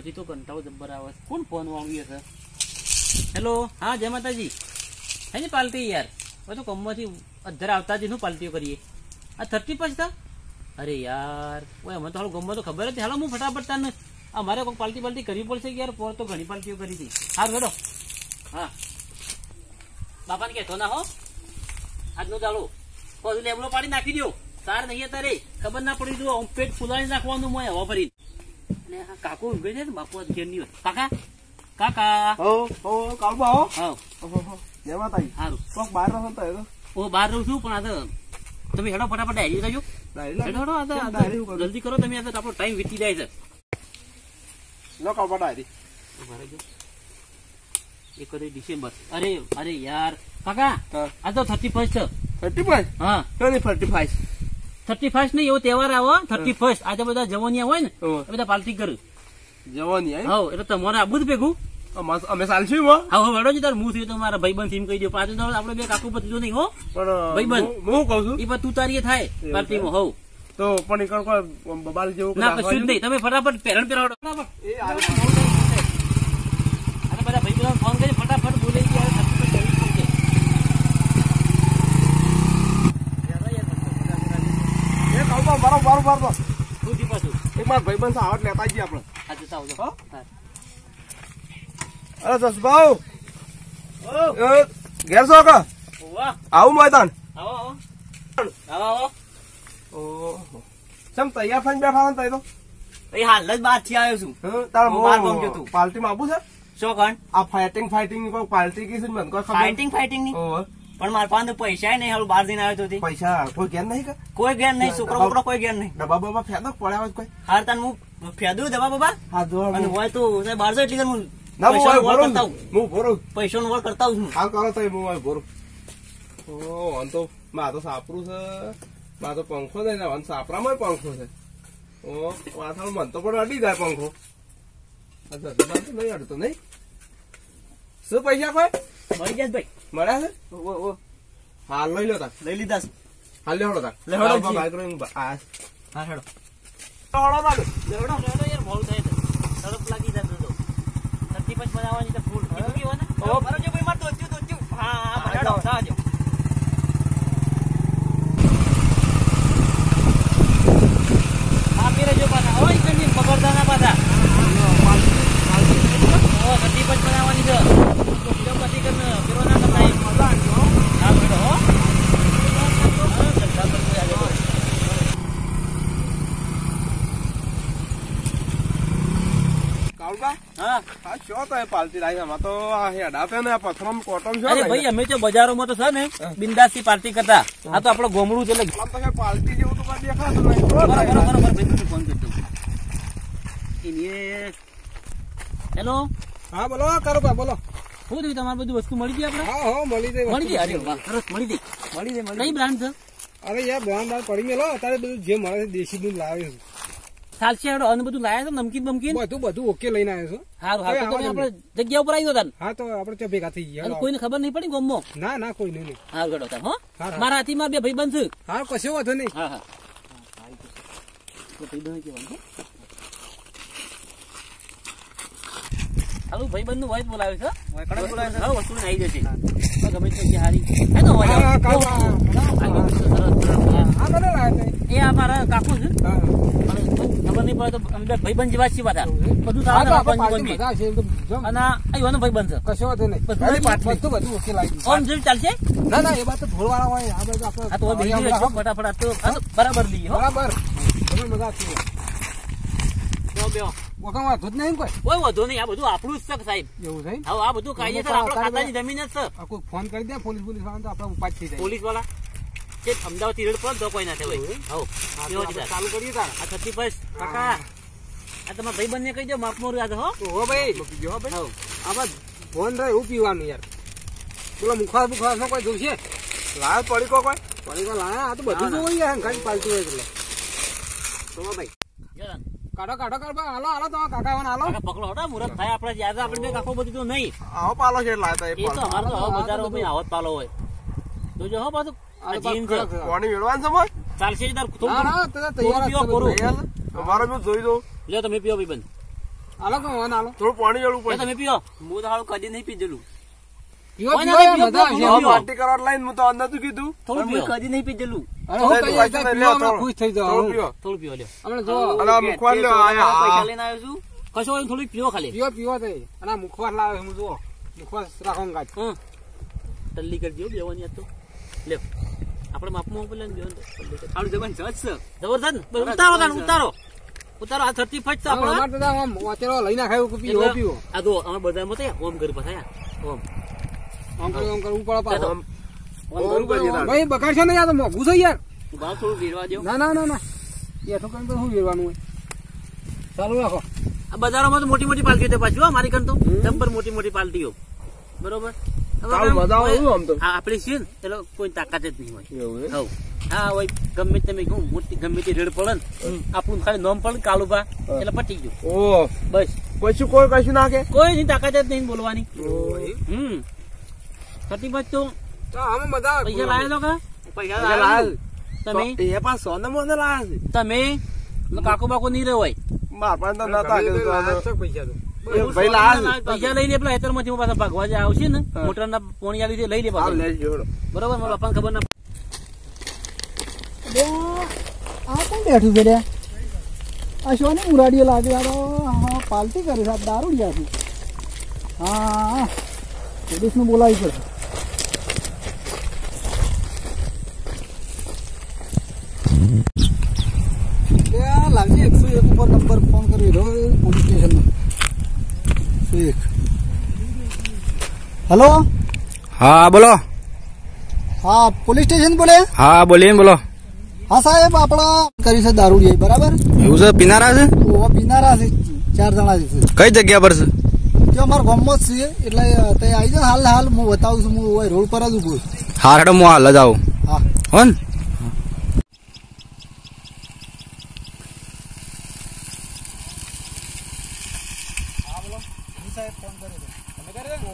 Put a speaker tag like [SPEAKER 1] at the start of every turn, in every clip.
[SPEAKER 1] કોમમાંથી તો કંટાળો જબ્બર આવે કોણ ફોન વાળ્યું છે? હેલો હા, જય માતાજી. હે ને પાલટી યાર? હવે તો કમમાંથી અધર આવતા જ શું પાલટીઓ કરીએ. આ થર્ટી પાંચ હતા અરે યાર, ઓય અમે તો હાલ ગમમાં તો ખબર હતી. હાલો, હું ફટાફટ તને અમારે કોઈ પાલટી પાલટી કરવી પડશે કે યાર? પોર તો ઘણી પાલટીઓ કરી હતી. હાર ગડો હા. બાપાને કહેતો ના હો. આજનો ચાલો પછી લેબલો પાડી નાખી દો તાર નહીં અત્યારે. ખબર ના પડી દો પેટ ફુલાવી નાખવાનું મોય હવા ભરી કાકો ઊંઘે છે ને બાપુ ઘેર નહીં હોય. કાકા? કાકા?
[SPEAKER 2] હો હો કાળબા હો.
[SPEAKER 1] હા.
[SPEAKER 2] જય માતાજી
[SPEAKER 1] સારું
[SPEAKER 2] કોક બહાર રહો તો
[SPEAKER 1] ઓ બહાર રહું છું પણ આ તો તમે હેડો ફટાફટ ડાયરી કરજો
[SPEAKER 2] ડાયરી
[SPEAKER 1] હેડો? જલ્દી કરો તમે આ આપણો ટાઈમ વીતી જાય છે.
[SPEAKER 2] લો કાળબા ડાયરી.
[SPEAKER 1] ઊભા રહેજો. એક હતી ડિસેમ્બર. અરે અરે યાર. કાકા આ તો થર્ટી ફર્સ્ટ છે.
[SPEAKER 2] થર્ટી ફાઈવ
[SPEAKER 1] હા
[SPEAKER 2] થર્ટી ફાઈવ
[SPEAKER 1] થર્ટી ફર્સ્ટ નહીં એવો તહેવાર આવો થર્ટી ફર્સ્ટ આજે બધા જવાનિયા હોય ને એ બધા પાર્ટી કરું.
[SPEAKER 2] જવાની
[SPEAKER 1] હા એટલે તમારે આબુ જ ભેગું.
[SPEAKER 2] અમે ચાલશું
[SPEAKER 1] હા. હવે વડો તાર હું થયું તો મારા ભાઈબંધ થઈને કહી દો. પાછું તો આપણે બે કાકુ પતિ નહીં હો.
[SPEAKER 2] પણ
[SPEAKER 1] ભાઈબંધ.
[SPEAKER 2] હું કઉ કહું છું?
[SPEAKER 1] એ પણ તું તારી થાય પાર્ટીમાં હોવ.
[SPEAKER 2] તો પણ એક બબાલ જેવું
[SPEAKER 1] ના કશું જ નહીં. તમે ફટાફટ પહેરણ પહેરાવડો ફટાફટ. બધા ભાઈ ફોન કરી ફટાફટ બોલે કે યાર થર્ટી ફર્સ્ટ જલ્દી પહોંચે.
[SPEAKER 2] એ કાળબા મારો મારો મારો
[SPEAKER 1] શું થયું પાછું.
[SPEAKER 2] એક માર ભાઈબંધ છે, લેતા જઈએ આપણે.
[SPEAKER 1] હા આવજો.
[SPEAKER 2] અરે જસભાઉ ઘેર છો કે? આવું મેદાન?
[SPEAKER 1] આવો આવો. આવો આવો.
[SPEAKER 2] ઓહો. ચમ તૈયાર થઈને બેઠા ને તઈ તો?
[SPEAKER 1] એ હાલ જ થી આવ્યો છું.
[SPEAKER 2] તારા
[SPEAKER 1] બહાર ગયો તું.
[SPEAKER 2] પાર્ટીમાં આવું છે?
[SPEAKER 1] શું કણ?
[SPEAKER 2] આ ફાઇટિંગ ફાઇટિંગ કોઈ પાર્ટી કી છે મને કોઈ ખબર?
[SPEAKER 1] ફાઇટિંગ ફાઇટિંગની?
[SPEAKER 2] ઓહો.
[SPEAKER 1] પણ મારા પાસે પૈસા નહીં હાલ બાર દિન આવ્યો તો
[SPEAKER 2] પૈસા કોઈ ગેર નહીં કે?
[SPEAKER 1] કોઈ ગેર નહીં છોકરો બોકરો કોઈ ગેર નહીં.
[SPEAKER 2] ડબ્બા બાબા ફેદો પડ્યા કોઈ.
[SPEAKER 1] હાર તાન હું ફેદું ડબ્બા બાબા?
[SPEAKER 2] હા જો
[SPEAKER 1] અને હોય તો બહાર એટલે હું
[SPEAKER 2] પૈસા હું
[SPEAKER 1] વળ કરતા હું
[SPEAKER 2] હું. કરો તો હું ભરું. ઓ આમ તો માં તો સાપરું છે. માં તો પંખો નહીં ને સાપરામાં પંખો છે. ઓ વાથાણ મન તો પણ અડી જાય પંખો. નહીં અડતો નહીં. શું પૈસા કોઈ?
[SPEAKER 1] મળી ગયા ભાઈ.
[SPEAKER 2] મળ્યા છે?
[SPEAKER 1] ઓ ઓ
[SPEAKER 2] હાલ લઈ લો તાર.
[SPEAKER 1] લઈ લીધા છે.
[SPEAKER 2] હાલ લેવડો તાર.
[SPEAKER 1] લેવડો
[SPEAKER 2] બાઈક લઈને
[SPEAKER 1] હા હેડો.
[SPEAKER 2] લેવડો તાર.
[SPEAKER 1] લેવડો લેવડો યાર મોડું થાય છે. તરફ લાગી જતો તો. થર્ટી પાંચ બનાવવાની તો ફૂલ. કીધું હોય ને?
[SPEAKER 2] ઓ.
[SPEAKER 1] બરાબર છે ભાઈ મારે દોચ્યું દોચ્યું હા હા હા હેડો જાજો આપી રહેજો પાછા હોય કંઈ પકડતા ના પાછા ઓ થર્ટી પાંચ બનાવવાની છે તો બીજો પછી કરીને પેલો ના કરતા એમ. હા બેડો હો હા, ધંધા પર કોઈ આગળ વધે.
[SPEAKER 2] કાળુબા,
[SPEAKER 1] હા
[SPEAKER 2] આ શું તો એ પાલટી લાવી આમાં તો આ હેડા પે ને આ પથરામાં કોટમ છે
[SPEAKER 1] અરે ભાઈ અમે તો બજારોમાં તો છે ને બિંદાસથી પાર્ટી કરતા આ તો આપણો ગોમડું છે એટલે
[SPEAKER 2] આમ તો કઈ પાલટી જેવું તો
[SPEAKER 1] પાર્ટી કરતા. આ તો આપડે ગોમડું એને હેલો?
[SPEAKER 2] હા બોલો કરો બોલો.
[SPEAKER 1] શું થયું? તમારે બધું વસ્તુ મળી ગઈ આપડે
[SPEAKER 2] હા હા મળી જાય
[SPEAKER 1] મળી ગઈ? અરે સરસ મળી ગઈ.
[SPEAKER 2] મળી જાય
[SPEAKER 1] કઈ બ્રાન્ડ છે?
[SPEAKER 2] અરે યાર બ્રાન્ડ પડી મેલો અત્યારે બધું જે મળે દેશી દૂધ લાવ્યો
[SPEAKER 1] ચાલશે હેડો અને બધું લાયા છે? નમકીન બમકીન?
[SPEAKER 2] બધું બધું ઓકે લઈને આવ્યો છું.
[SPEAKER 1] સારું હારું. તો
[SPEAKER 2] હવે
[SPEAKER 1] તમે
[SPEAKER 2] આવા
[SPEAKER 1] આપણે જગ્યા ઉપર આવી દો
[SPEAKER 2] હા તો આપણે ત્યાં ભેગા થઈ ગયા.
[SPEAKER 1] કોઈને ખબર નહીં પડી ગમો
[SPEAKER 2] ના ના કોઈ નહીં
[SPEAKER 1] હારું હેડો હો. મારા હાથીમાં બે ભાઈ બનશે
[SPEAKER 2] હા કશો વાંધો નહીં.
[SPEAKER 1] હા હા. બંધ. હાલું ભાઈ બંધનું વોઇસ બોલાવે છે
[SPEAKER 2] બોલાવે છે?
[SPEAKER 1] હા વસ્તુ આવી જશે. તો ગમે તે હારી. હે તો એ આ મારા કાકુ છે. પણ ખબર નહીં પડે તો અમે ભાઈબંધ જેવા છીએ બધા. બધું. અને આ યુવાનો ભાઈબંધ છે.
[SPEAKER 2] કશો વાંધો નહીં.
[SPEAKER 1] બધું.
[SPEAKER 2] બધું ઓકે લાગી
[SPEAKER 1] ઓમ જેવી ચાલશે?
[SPEAKER 2] ના ના એ વાત તો ધોળવાળા હોય આ બાજુ આપણે
[SPEAKER 1] તો ફટાફટ આ તો બરાબર લઈએ
[SPEAKER 2] બરાબર. મજા આવતી વાંધો જ નહીં કોઈ?
[SPEAKER 1] કોઈ વાંધો નહીં આ બધું આપણું જ છે સાહેબ.
[SPEAKER 2] એવું છે
[SPEAKER 1] હવે આ બધું કાયદેસર આપણા ખાતાની જમીન જ છે.
[SPEAKER 2] કોઈ ફોન કરી દે પોલીસ પોલીસવાળા તો આપણે ઉપાજ થઈ જાય.
[SPEAKER 1] પોલીસવાળા? જે અમદાવાદથી રેડ પર તો કોઈ ના થાય હો
[SPEAKER 2] ચાલુ કરીએ તાર.
[SPEAKER 1] આ થતી પૈસ કાકા આ તમારા ભાઈ બંને કહી દો માફ મોર યાદ હો.
[SPEAKER 2] હો ભાઈ જો ભાઈ.
[SPEAKER 1] હો
[SPEAKER 2] આમાં ફોન રહે એવું પીવાનું યાર. પેલો મુખાર બુખાર નો કોઈ જોશે? લાવ પડી કો કોઈ? પડી કો લાયા? આ તો બધું. જોવું યાર ખાલી પાલતું હોય એટલે. તો ભાઈ. કાઢો કાઢો કાઢો હાલો હાલો તમારા કાકા વાળા હાલો.
[SPEAKER 1] પકડો હટો મુરત થાય આપણે યાદ આપણે બે કાકો બધું તો નહીં.
[SPEAKER 2] આવો પાલો છે લાતા
[SPEAKER 1] એ તો અમારે તો આવત પાલો હોય. જોજો હો પાછું
[SPEAKER 2] પાણી મેળવાનું છે.
[SPEAKER 1] ચાલશે જ તાર. થોડું
[SPEAKER 2] ના ના
[SPEAKER 1] થોડું
[SPEAKER 2] તો તૈયાર જ
[SPEAKER 1] પીવો
[SPEAKER 2] છે
[SPEAKER 1] કરું.
[SPEAKER 2] બધું. અમારે મેં જોઈ દઉં
[SPEAKER 1] લ્યો તમે પીઓ ભાઈ બંધ.
[SPEAKER 3] હાલો કે વાન હાલો?
[SPEAKER 2] થોડું પાણી જળવું પડે.
[SPEAKER 1] તમે પીઓ. હું તો હારું કદી નહીં પીધેલું.
[SPEAKER 3] પીવો પીવો
[SPEAKER 1] પીવો, પીવો.
[SPEAKER 2] પાર્ટી કરવા લઈને હું તો અંદર કીધું.
[SPEAKER 1] થોડું કદી નહીં પીધેલું.
[SPEAKER 3] પીવો. ખુશ થઈ
[SPEAKER 2] થોડું
[SPEAKER 1] પીઓ. પૈસા લઈને આવ્યો છું. કશો થોડું પીઓ ખાલી.
[SPEAKER 3] પીવો પીવો અને મુખવાસ લાવે હું જુઓ. મુખવાસ રાખો કાચ
[SPEAKER 1] ટલ્લી કરજો બેવાની આ તો. લ્યો આપણે માપમાં ઉપર લઈને કરી.
[SPEAKER 4] છે.
[SPEAKER 1] જબરદસ્ત. ઉતારો તાન, ઉતારો. ઉતારો આ ધરતી ફટ છે આપણા.
[SPEAKER 3] અમારે તો આમ વાચેલો લઈ નાખાય કે પીવો પીવો
[SPEAKER 1] આ જો અમે બજારમાં તો ઓમ કરી પાછા ઓમ.
[SPEAKER 3] ઓમ કરો આમ કરવું પડે. પાછો
[SPEAKER 1] ઓમ
[SPEAKER 2] ઓમ.
[SPEAKER 3] ભાઈ બગાડશો ને યાર તો મોઘું છે યાર.
[SPEAKER 1] ભાવ થોડું વેરવા દો
[SPEAKER 3] ના ના ના ના. બેઠો કરીને તો શું વેરવાનું હોય. ચાલુ રાખો.
[SPEAKER 1] આ બજારોમાં તો મોટી મોટી પાલટીઓ પાછું મારી કન તો. જબ્બર મોટી મોટી પાલટીઓ બરોબર? હવે
[SPEAKER 2] ચાલ,
[SPEAKER 1] આમ
[SPEAKER 2] મજા આવે
[SPEAKER 1] કોઈ-
[SPEAKER 2] શું આમ તો?
[SPEAKER 1] આ આપણી છે ને એટલે કોઈ તાકાત જ નહીં હોય
[SPEAKER 2] એવું એમ?
[SPEAKER 1] હવ હા હોય ગમે તમે કહું મોટી ગમે તે રેડ પડે ને આપણું ખાલી નોમ પડે કાલુબા એટલે પટી ગયું
[SPEAKER 2] ઓહ,
[SPEAKER 1] બસ
[SPEAKER 2] કશું કોઈ કશું ના
[SPEAKER 1] કોઈ ની તાકાત જ નહીં બોલવાની હમ બચ તો
[SPEAKER 3] તો આમાં મજા આવે.
[SPEAKER 1] પૈસા લાયા તો કા
[SPEAKER 4] પૈસા
[SPEAKER 1] તમે
[SPEAKER 2] એ પાછ સોને મોને લાયા છે
[SPEAKER 1] તમે કાકો બાકો નહીં રહ્યો હોય
[SPEAKER 2] મારા તો નતા
[SPEAKER 3] છે પૈસા તો
[SPEAKER 1] પૈસા લઈ પેલા હેતરમાંથી પાછા ભાગવા જે આવશે ને મોટર ના પોણી આવી લઈ લે
[SPEAKER 2] હાલ
[SPEAKER 1] પાછા
[SPEAKER 2] લેજો હેડો.
[SPEAKER 1] બરોબર મારા બાપાને ખબર ના
[SPEAKER 5] આ કોણ બેઠું છે શોની મુરાડીઓ લાગે. હા પાલટી કરે સાહેબ આ દારૂડિયા છે. હા પોલીસને બોલાવી પડશે એ આ લાગશે એકસો એક ઉપર નંબર ફોન કરી રહ્યો પોલીસ સ્ટેશનનો એકસો એક હલો?
[SPEAKER 6] હા બોલો.
[SPEAKER 5] હા પોલીસ સ્ટેશન બોલે?
[SPEAKER 6] હા બોલીએ બોલો.
[SPEAKER 5] હા સાહેબ આપણા કર્યું છે દારૂડિયા બરાબર?
[SPEAKER 6] એવું છે પીનારા છે?
[SPEAKER 5] ઓ પીનારા છે ચાર જણા છે.
[SPEAKER 6] કઈ જગ્યા પર છે?
[SPEAKER 5] જો અમારો ગામમાં જ છે એટલે તે આવી જાઓ હાલ હાલ હું બતાવું છું હું રોડ પર જ ઊભો છું.
[SPEAKER 6] હાર હેડો હું હાલ જ આવું.
[SPEAKER 5] હા.
[SPEAKER 6] હો ને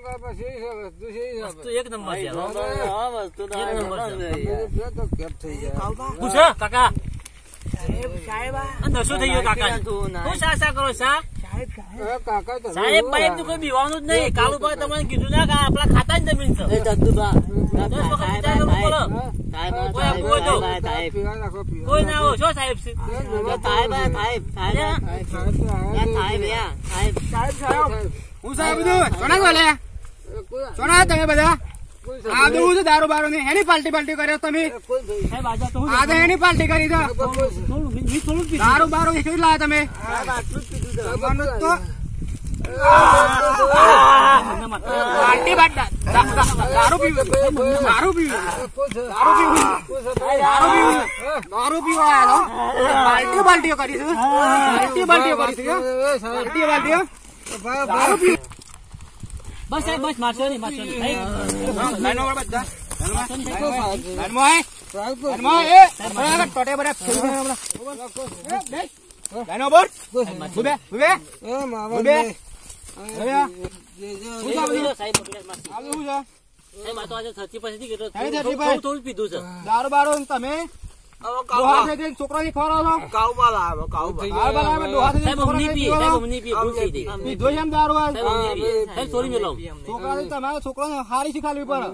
[SPEAKER 3] વસ્તુ છે, એ છે.
[SPEAKER 1] તો એક નંબર છે
[SPEAKER 4] આ વસ્તુ તો
[SPEAKER 1] એક નંબર છે
[SPEAKER 3] બે તો કેપ થઈ જાય
[SPEAKER 1] પૂછો કાકા
[SPEAKER 4] સાહેબ
[SPEAKER 1] અને દસો થઈ ગયો કાકા
[SPEAKER 4] તું ના.
[SPEAKER 1] શું સા સા કરો સા
[SPEAKER 3] સાહેબ
[SPEAKER 1] સાહેબ તો નું કોઈ બીવાનું જ નહીં કાલુભાઈ તમને કીધું ના કે આ આપણા ખાતા જ જમીન છે કોઈ આમ કોઈ જો.
[SPEAKER 4] સાહેબ સાહેબ
[SPEAKER 3] પીવા રાખો, પીવા.
[SPEAKER 1] કોઈ ના આવો શું સાહેબ છે
[SPEAKER 4] સાહેબ સાહેબ સાહેબ
[SPEAKER 3] સાહેબ તો આવે જ
[SPEAKER 4] સાહેબ સાહેબ
[SPEAKER 3] સાહેબ, સાહેબ. હું સાહેબ સોના તમે બધા? આ બધું છે દારૂ બારૂ ની એની પાલટી પાલટી કર્યો તમે?
[SPEAKER 1] સાહેબ આજે
[SPEAKER 3] એની પાલટી કરી. દારૂ બારૂ કેટલું લાયા તમે? પાલટી દારૂ પીવું. દારૂ પીવું. દારૂ પીવું. દારૂ પીવું. દારૂ પીવા આવ્યા છો? પાલટીઓ પાલટીઓ કરી છે. પાલટીઓ પાલટીઓ કરી છે. પાલટીઓ પાલટીઓ. દારૂ પીવું.
[SPEAKER 1] બસ સાહેબ બસ મારશો નહીં મારશો
[SPEAKER 3] દારૂ બારો તમે ડોહા થઈ જઈને છોકરાની ખવડાવો છો?
[SPEAKER 2] કાઉમાં લાવ્યો, કાઉમાં.
[SPEAKER 3] દારૂ બારૂ આવે, ડોહા થઈ
[SPEAKER 1] અમને
[SPEAKER 3] છોકરાને પીવડાવો.
[SPEAKER 1] સાહેબ અમને પીએ ભૂલ થઈ ગઈ.
[SPEAKER 3] પીધો છે એમ દારૂ આ?
[SPEAKER 1] સાહેબ અમને સોરી મેલો
[SPEAKER 3] છોકરાને તમારા છોકરાને હારી શીખાડવી પડે.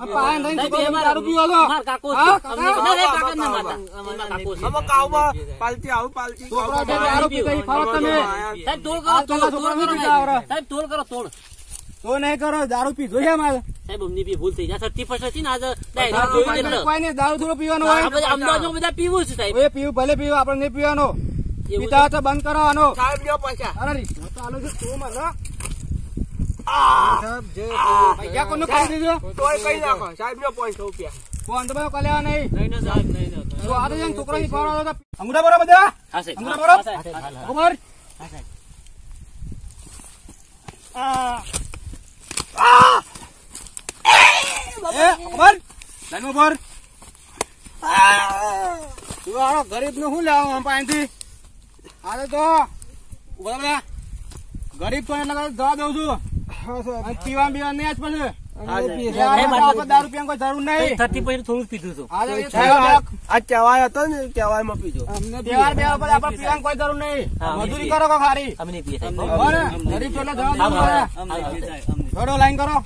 [SPEAKER 3] આ પાયે રહીને
[SPEAKER 1] સાહેબ,
[SPEAKER 3] છોકરાને દારૂ પીવો છો?
[SPEAKER 1] મારા કાકો અમને ના, કાકા ના માતા. કાકો છે.
[SPEAKER 2] આમાં કાઉમાં પાલટી આવું પાલટી
[SPEAKER 3] છોકરા દારૂ પીતા ઈ ખાઓ તમે.
[SPEAKER 1] સાહેબ તોડ કરો તોડ કરો સાહેબ તોડ કરો તોડ
[SPEAKER 3] તો નહીં કરો દારૂ પીધો છે મારે.
[SPEAKER 1] સાહેબ અમની બી ભૂલ થઈ જાય. થર્ટી ફર્સ્ટ હતી ને આજે.
[SPEAKER 3] કોઈ નહીં દારૂ થોડું પીવાનો હોય.
[SPEAKER 1] અમદાવાદ બધા પીવું છે સાહેબ.
[SPEAKER 3] એ પીવું ભલે પીવું આપણે નહીં પીવાનો. પીતા તો બંધ કરવાનો.
[SPEAKER 2] સાહેબ લ્યો પૈસા.
[SPEAKER 3] અરે રી, હું તો આલો છું, તું મને. પૈસા કોનું ખાઈ દીધો?
[SPEAKER 2] તોય કઈ નાખો. સાહેબ લ્યો પાંચસો રૂપિયા.
[SPEAKER 3] ફોન તો બધો કલ્યાણ નહીં.
[SPEAKER 1] નહીં સાહેબ નહીં
[SPEAKER 3] તો આ તો જેમ છોકરો ની ફોન તો અંગૂઠા બરો બધા
[SPEAKER 1] હા? સાહેબ.
[SPEAKER 3] અંગૂઠા
[SPEAKER 1] બરો.
[SPEAKER 3] ખબર
[SPEAKER 1] હા, સાહેબ.
[SPEAKER 3] આ
[SPEAKER 7] ખબર લાઈન ઉપર તું હારો ગરીબનું શું લેવા આમ પાસેથી આ તો બધા. ગરીબ તો એટલે જવા દઉં છું. પીવા પીવા નહીં આજ પછી. આપણે દારૂ પીવાની કોઈ જરૂર નહીં.
[SPEAKER 1] થર્ટી પછી થોડું પીધું છું
[SPEAKER 7] આજે
[SPEAKER 2] આ કહેવાય હતો ને કહેવાયમાં પીજો
[SPEAKER 7] તહેવાર આપણે પીવાની કોઈ જરૂર નહીં. મજૂરી કરો ખારી? ગરીબ થોડો લાઈન કરો.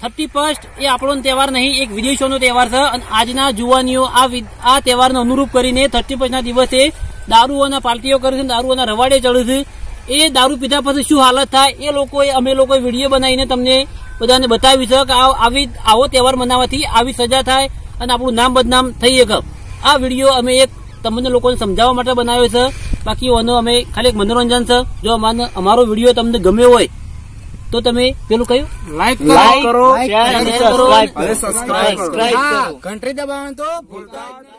[SPEAKER 1] થર્ટી ફર્સ્ટ એ આપણો તહેવાર નહીં, એક વિદેશોનો તહેવાર છે. અને આજના જુવાનીઓ આ આ તહેવારને અનુરૂપ કરીને થર્ટી ફર્સ્ટના દિવસે દારૂઓના પાર્ટીઓ કરે છે દારૂઓના રવાડે ચડે છે. એ દારૂ પીધા પછી શું હાલત થાય એ લોકોએ, અમે લોકોએ વીડિયો બનાવીને તમને બધાને બતાવ્યું છે કે આવી, આવો તહેવાર મનાવવાથી આવી સજા થાય અને આપણું નામ બદનામ થઈ શકે આ વીડિયો અમે એક તમને લોકોને સમજાવવા માટે બનાવ્યો છે. બાકી એનો અમે ખાલી એક મનોરંજન છે. જો અમારો- અમારો વીડિયો તમને ગમ્યો હોય તો તમે પેલું કયું?
[SPEAKER 7] લાઈક
[SPEAKER 2] લાઈક કરો.
[SPEAKER 1] શેર કરો.
[SPEAKER 2] અને સબસ્ક્રાઇબ કરો.
[SPEAKER 7] ઘંટડી દબાવવાનું તો ભૂલતા જ નહીં.